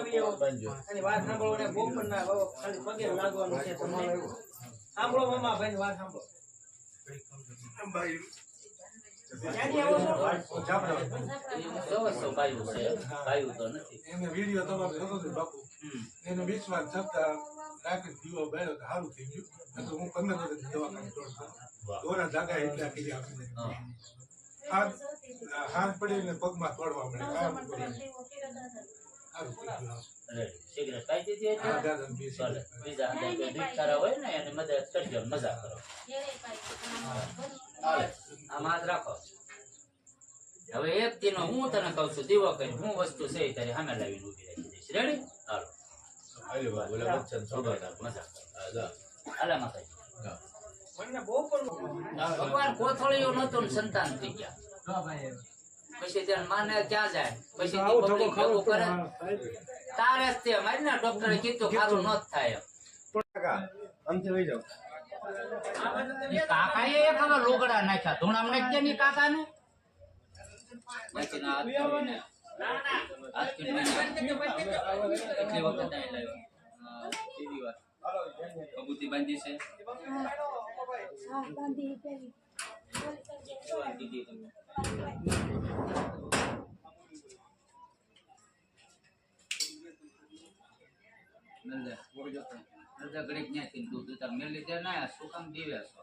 Video અને વાત સાંભળો અને બોપર ના ખાલી પગે લાગવાનું તમને. સાંભળો મામા ભાઈ વાત સાંભળો. હાથ પડીને પગમાં તોડવા મળે સિગરેટ પાઈ દીધી ચાલે. બીજા હોય ને એને મદદ કરજો મજા કરો. રાખો. હવે એક દીનો હું તને કહું છું દીવો કરી હું વસ્તુ છે તારી સામે લાવીને ઊભી રાખી દઈશ. રેડી હાલો. ભગવાન કોથળીઓ નતો સંતાન થઈ ગયા. પછી ત્યાં માને ક્યાં જાય. પછી ભેગું કરે. તારે જ તે મારી ના ડોક્ટરે કીધું ખારું ન થાય એમ. એ હવે લોગડા નાખ્યા. ધૂણામ નાખ્યા ની કાકાને. પછી ના. એટલી વખત લાવ્યો. બાંધી છે? તમે. નંદે ઘડીક ન્યાથી દૂધ ઉતાર. લીધે ના, શું કામ દીવે છો?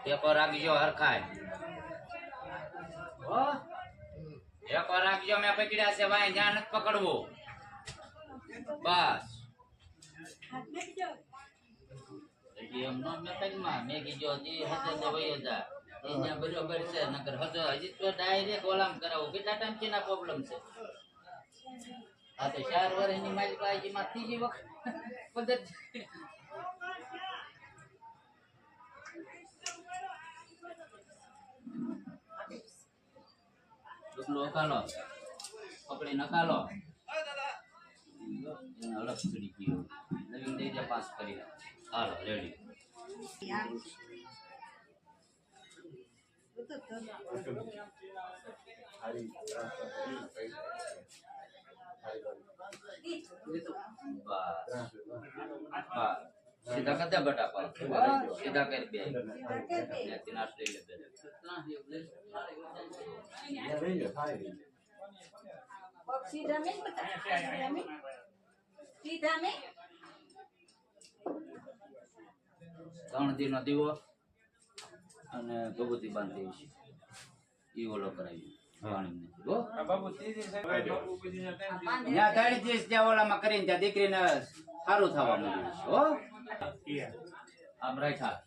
ટેકો રાખજો હરખાય હો રાખજો મેં પકડ્યા છે ભાઈ જ્યાં નથી પકડવું બસ હજી એમ નો મેકજમાં મેં હજી હજે તો વયો જા એને બરોબર છે નકર હજો હજી તો ડાયરેક્ટ ઓલામ કરાવું કેટલા ટાઈમથી ના પ્રોબ્લેમ છે આ તો ચાર વર્ષની મારી પાસે માં ત્રીજી વખત પદ્ધતિ ડુકલો અકાલો પકડી નકાલો એને અલગ ચડી ગયો નવીન દઈ દે પાસ કરી હાલો રેડી બસ બસ સીધા કદે બટા પર સીધા કરી બે ત્યાંથી નાસ્તો લઈ લે બે સીધા મેં મેં. ત્રણ દી નો દીવો અને ભગવતી બાંધી છે. ઈ ઓલો કરાવી દીકરીને સારું થવા મળ્યું હો. આમ રાખ્યા.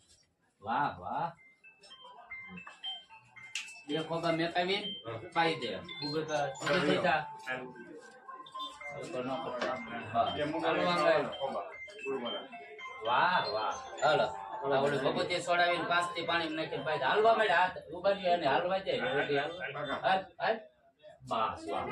વાહ વાહ. બે ખોબા મેકાવી પાઈ દે. ઉભે વાહ વાહ હાલો આ ભગવતી સોડાવીને પાંચથી પાણી નાખીને ભાઈ. હાલવા માંડ્યા હાથ ઊભા અને હાલવા જાય બસ, વાહ